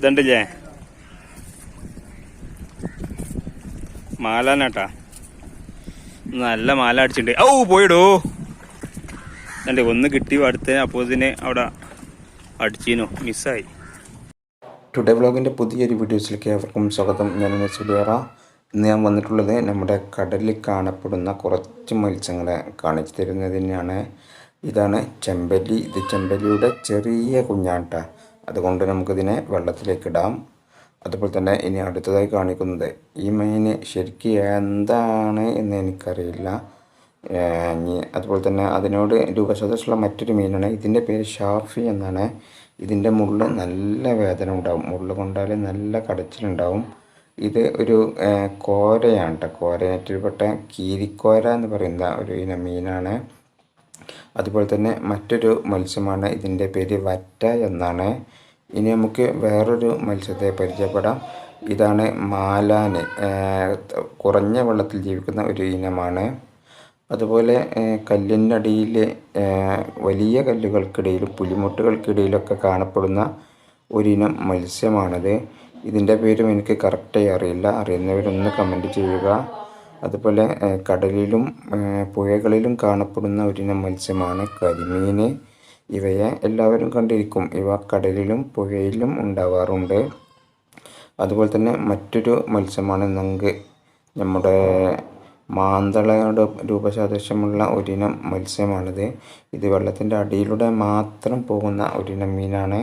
ഇതുണ്ടല്ലേ? മാലാനാട്ടാ. നല്ല മാല അടിച്ചിട്ടുണ്ട്. ഔ പോയിടോ. അല്ലേ ഒന്ന് കിട്ടി അടുത്ത അപ്പോൾ ഇതിനെ അവിടെ അടിച്ചീനു മിസ്സായി. ടുഡേ വ്ളോഗിന്റെ പുതിയൊരു വീഡിയോസിലേക്ക് ഏവർക്കും സ്വാഗതം. ഞാൻ സുലിയറ ഇന്ന് ഞാൻ വന്നിട്ടുള്ളത് നമ്മുടെ കടലിൽ കാണപ്പെടുന്ന കുറച്ച് മത്സ്യങ്ങളെ കാണിച്ചു തരുന്നതിനാണ് ഇതാണ് ചെമ്പല്ലി. ഇത് ചെമ്പല്ലിയുടെ ചെറിയ കുഞ്ഞാട്ട. അതുകൊണ്ട് നമുക്കിതിനെ വെള്ളത്തിലേക്ക് ഇടാം അതുപോലെ തന്നെ ഇനി അടുത്തതായി കാണിക്കുന്നത് ഈ മീന് ശരിക്കും എന്താണ് എന്ന് എനിക്കറിയില്ല. അതുപോലെ തന്നെ അതിനോട് രൂപസദൃശമുള്ള മറ്റൊരു മീനാണ്. ഇതിന്റെ പേര് ഷാഫി എന്നാണ്. ഇതിന്റെ മുള്ള് നല്ല വേദന ഉണ്ടാവും. മുള്ള് കൊണ്ടാൽ നല്ല കടച്ചിലുണ്ടാവും. ഇത് ഒരു കോരയാണ് കേട്ടോ. കോരയിനത്തിൽപ്പെട്ട കീരിക്കോര എന്ന് പറയുന്ന ഒരു ഇനം മീനാണ്. അതുപോലെ തന്നെ മറ്റൊരു മത്സ്യമാണ് ഇതിന്റെ പേര് വറ്റ എന്നാണ്. ഇനി നമുക്ക് വേറൊരു മത്സ്യത്തെ പരിചയപ്പെടാം. ഇതാണ് മാലാന്. കുറഞ്ഞ വെള്ളത്തിൽ ജീവിക്കുന്ന ഒരു ഇനമാണ്. അതുപോലെ കല്ലിനടിയിൽ വലിയ കല്ലുകൾക്കിടയിലും പുലിമുട്ടുകൾക്കിടയിലൊക്കെ കാണപ്പെടുന്ന ഒരിനം മത്സ്യമാണത്. ഇതിന്റെ പേരും എനിക്ക് കറക്റ്റായി അറിയില്ല. അറിയുന്നവരൊന്ന് കമന്റ് ചെയ്യുക. അതുപോലെ കടലിലും പുഴകളിലും കാണപ്പെടുന്ന ഒരിനം മത്സ്യമാണ് കരിമീൻ ഇവയെ എല്ലാവരും കണ്ടിരിക്കും. ഇവ കടലിലും പുഴയിലും ഉണ്ടാവാറുണ്ട്. അതുപോലെ തന്നെ മറ്റൊരു മത്സ്യമാണ് നങ്ക്. നമ്മുടെ മാന്തളയുടെ രൂപസാദൃശ്യമുള്ള ഒരിനം മത്സ്യമാണിത്. ഇത് വെള്ളത്തിന്റെ അടിയിലൂടെ മാത്രം പോകുന്ന ഒരിനം മീനാണ്.